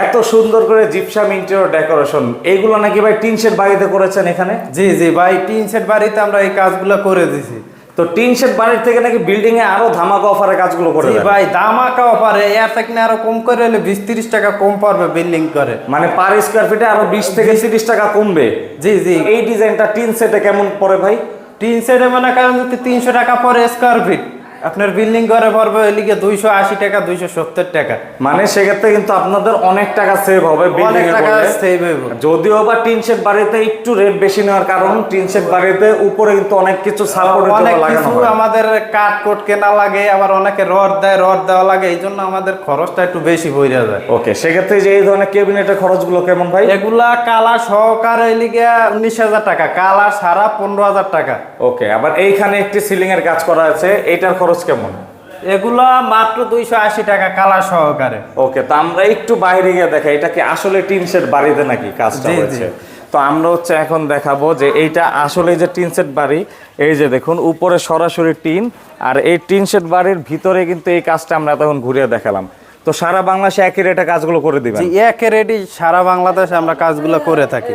এত সুন্দর করে জিপসাম ইন্টেরিয়র ডেকোরেশন এইগুলো নাকি ভাই টিন শেড বাড়িতে করেছেন এখানে? জি জি ভাই টিন সেট বাড়িতে আমরা এই কাজগুলো করে দিছি। তো টিন শেড বাড়ির থেকে নাকি বিল্ডিং এ আরও ধামাকা অফারে কাজগুলো করে। ভাই দামাকা অফারে এর থেকে আরও কম করে হলে বিশ তিরিশ টাকা কম পড়বে বিল্ডিং করে। মানে পার স্কোয়ার ফিটে আরও বিশ থেকে তিরিশ টাকা কমবে? জি জি। এই ডিজাইনটা টিন সেটে কেমন পড়ে ভাই? টিন সেটে মানে কারণ তিনশো টাকা পরে স্কোয়ার ফিট আপনার বিল্ডিং করে পড়বে ওইদিকে দুইশো আশি টাকা দুইশো সত্তর টাকা। মানে সেক্ষেত্রে কিন্তু আপনাদের অনেক টাকা সেভ হবে অনেক টাকা সেভ হইব। যদিও বা টিন শেড বাড়িতে একটু রেট বেশি নেওয়ার কারণ টিন শেড বাড়িতে উপরে কিন্তু অনেক কিছু সাপোর্টের জন্য অনেক কিছু আমাদের কাঠ কোট কেনা লাগে আবার অনেকে রড দেয় রড দেওয়া লাগে এই জন্য আমাদের খরচটা একটু বেশি বইরা যায়। ওকে সেক্ষেত্রে যে এই ধরনের ক্যাবিনেটের খরচগুলো কেমন ভাই? এগুলা কালা সহকারে লিগে উনিশ হাজার টাকা কালা সারা পনেরো হাজার টাকা। ওকে আবার এইখানে একটি সিলিং এর কাজ করা আছে এটার খরচ কেমন? এগুলা মাত্র দুইশো আশি টাকা কালা সহকারে। ওকে তো আমরা একটু বাইরে গিয়ে দেখাই এটা কি আসলে টিন শেড বাড়িতে নাকি কাজটা জি। তো আমরা হচ্ছে এখন দেখাবো যে এইটা আসলে যে টিন সেট বাড়ি এই যে দেখুন উপরে সরাসরি টিন আর এই টিন সেট বাড়ির ভিতরে কিন্তু এই কাজটা আমরা তখন ঘুরিয়ে দেখালাম। তো সারা বাংলাদেশে একই রেটে কাজগুলো করে দিবেন? জি একে রেডি সারা বাংলাদেশে আমরা কাজগুলো করে থাকি।